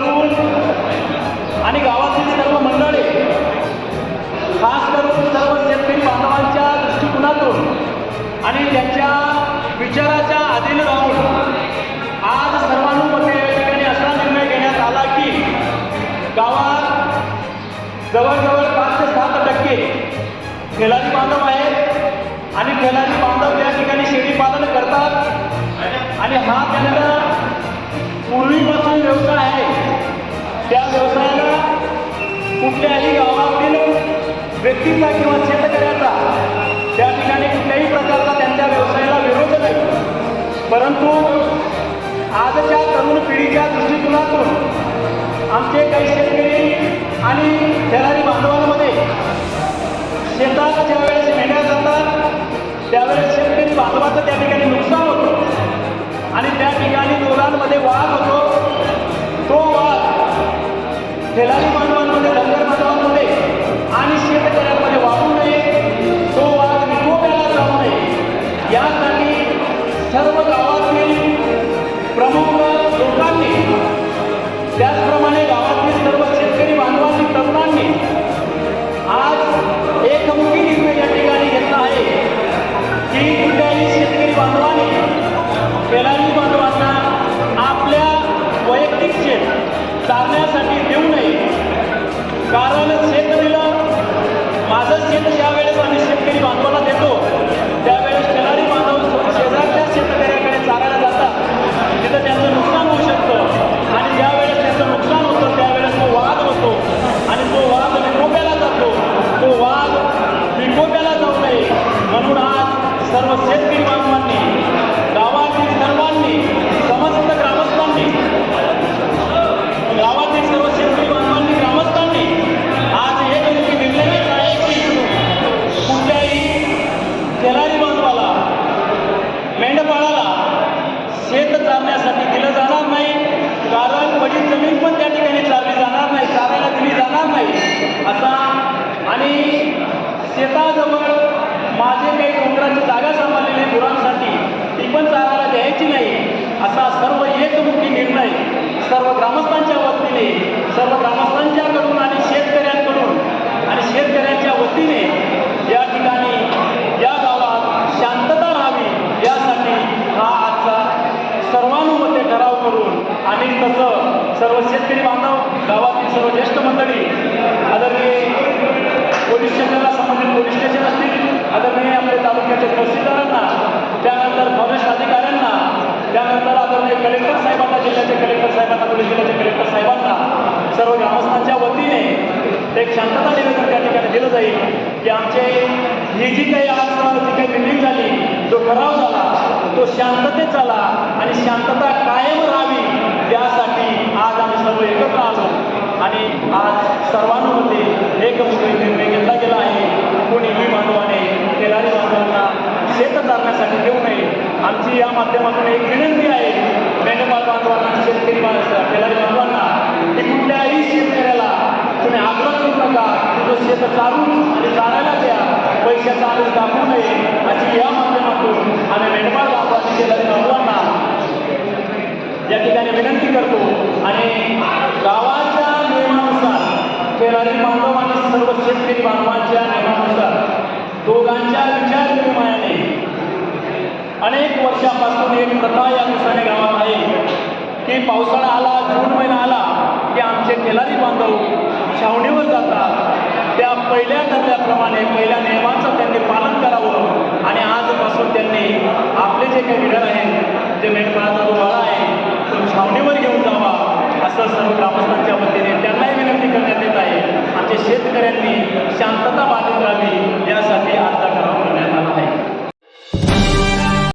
तरुण आणि गावातील सर्व मंडळी खास करून सर्व शेतकरी बांधवांच्या दृष्टिकोनातून आणि त्यांच्या विचाराच्या अधीन राहून आज सर्वानुमते या ठिकाणी असा निर्णय घेण्यात आला की गावात जवळजवळ पाच ते सात टक्के खेळाडी बांधव आहेत आणि खेळाडी बांधव या कुठल्याही गावातील व्यक्तीचा किंवा शेतकऱ्याचा त्या ठिकाणी कुठल्याही प्रकारचा त्यांच्या व्यवसायाला विरोध नाही. परंतु आजच्या तरुण पिढीच्या दृष्टिकोनातून आमचे काही शेतकरी आणि खेळाडी बांधवांमध्ये शेतात ज्यावेळेस मेंढ्या जातात त्यावेळेस शेतकरी बांधवाचं त्या ठिकाणी नुकसान होतं. आणि त्या ठिकाणी दोघांमध्ये वाद होतो. तो वाद खेळाडी कारण शेत दिलं माझं शेत यावेळेस आम्ही शेतकरी बांधवाला जागा सांभाळलेली गुरांसाठी ती पण चालायला द्यायची नाही असा सर्व एकमुखी निर्णय सर्व ग्रामस्थांच्या वतीने सर्व ग्रामस्थांच्याकडून आणि शेतकऱ्यांकडून आणि शेतकऱ्यांच्या वतीने या ठिकाणी या गावात शांतता राहावी यासाठी हा आजचा सर्वानुमते ठराव करून आणि तसं सर्व शेतकरी बांधव गावातील सर्व ज्येष्ठ मंडळी आदरणीय पोलीस स्टेशनला संबंधित पोलीस स्टेशन असतील आदरणीय आपल्या तालुक्याच्या तहसीलदारांना त्यानंतर फॉरेस्ट अधिकाऱ्यांना त्यानंतर आदरणीय कलेक्टर साहेबांना जिल्ह्याचे कलेक्टर साहेबांना पोलीस जिल्ह्याचे कलेक्टर साहेबांना सर्व ग्रामस्थांच्या वतीने एक शांतता निवेदन त्या ठिकाणी दिलं जाईल की आमचे ही जी काही आज जी काही बिल्डिंग झाली जो ठराव झाला तो शांततेत झाला आणि शांतता कायम राहावी यासाठी आज आम्ही सर्व एकत्र आलो. आणि आज सर्वांमध्ये एकमुखी निर्णय घेतला गेला आहे. कोणी मी बांधवाने खेळाडी बांधवांना शेत जाण्यासाठी देऊ नये. आमची या माध्यमातून एक विनंती आहे. मेंढपाल बांधवांना शेतकरी बांध बांधवांना की कुठल्याही शेतकऱ्याला तुम्ही आग्रह करू नका तुझं शेत चालू आणि चालायला पैशाचा आदेश दाखवू नये अशी या माध्यमातून आम्ही मेंढपाळ बांधवांनी खेळाडी या ठिकाणी विनंती करतो. आणि गावाच्या नियमानुसार खेळाडी बांधव आणि सर्व शेतकरी बांधवांच्या नियमानुसार दोघांच्या विचार विनिमयाने अनेक वर्षापासून एक प्रथा या दिवसाने गावात आहे की पावसाळा आला जून महिना आला की आमचे खेळाडी बांधव छावणीवर जातात. त्या पहिल्या टप्प्याप्रमाणे पहिल्या नियमाचं त्यांनी पालन करावं. आणि आजपासून त्यांनी आपले जे काही निधन आहे जे मेंढपाळाचा जो आहे तो छावणीवर घेऊन जावा असं सर्व ग्रामस्थांच्या वतीने त्यांनाही विनंती